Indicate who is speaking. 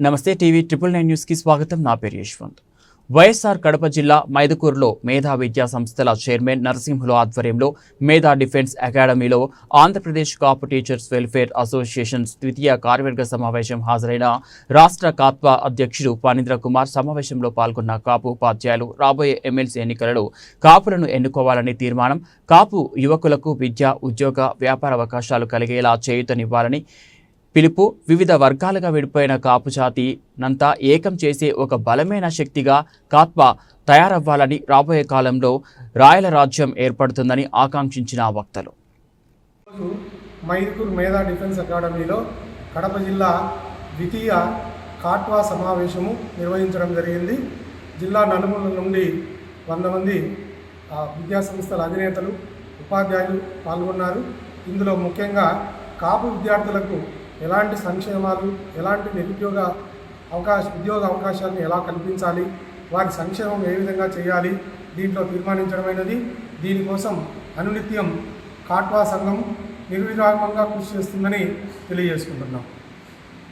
Speaker 1: నమస్తే TV triple nine న్యూస్కి స్వాగతం. నా పేరు యశ్వంత్. వైఎస్ఆర్ కడప జిల్లా మైదుకూరులో మేధా విద్యా సంస్థల చైర్మన్ నరసింహులు ఆధ్వర్యంలో మేధా డిఫెన్స్ అకాడమీలో Andhra Pradesh Kapu teachers welfare association ద్వితీయ కార్యవర్గ సమావేశం హాజరైన రాష్ట్ర కాత్వా అధ్యక్షుడు పానీంద్ర కుమార్ సమావేశంలో పాల్గొన్న కాపు ఉపాధ్యాయులు రాబోయే ఎమ్మెల్సీ ఎన్నికలలో కాపులను ఎన్నుకోవాలని తీర్మానం కాపు యువకులకు విద్య ఉద్యోగ వ్యాపార అవకాశాలు కలిగేలా చేయూతనివ్వాలని పిలుపు వివిధ వర్గాలుగా విడిపోయిన కాపు జాతి నంతా ఏకం చేసే ఒక బలమైన శక్తిగా కాత్వా తయారవ్వాలని రాబోయే కాలంలో రాయల రాజ్యం ఏర్పడుతుందని ఆకాంక్షించిన వక్తలు.
Speaker 2: ఈరోజు మైదుకూర్ మేధా డిఫెన్స్ అకాడమీలో కడప జిల్లా ద్వితీయ కాట్వా సమావేశము నిర్వహించడం జరిగింది. జిల్లా నలుమూల నుండి వంద మంది విద్యాసంస్థల అధినేతలు ఉపాధ్యాయులు పాల్గొన్నారు. ఇందులో ముఖ్యంగా కాపు విద్యార్థులకు ఎలాంటి సంక్షేమాలు ఎలాంటి నిరుద్యోగ అవకాశ ఉద్యోగ అవకాశాలను ఎలా కల్పించాలి వారి సంక్షేమం ఏ విధంగా చేయాలి దీంట్లో తీర్మానించడమైనది దీనికోసం అనునిత్యం కాట్వా సంఘం నిర్విరామంగా కృషి చేస్తుందని తెలియజేసుకుంటున్నాం.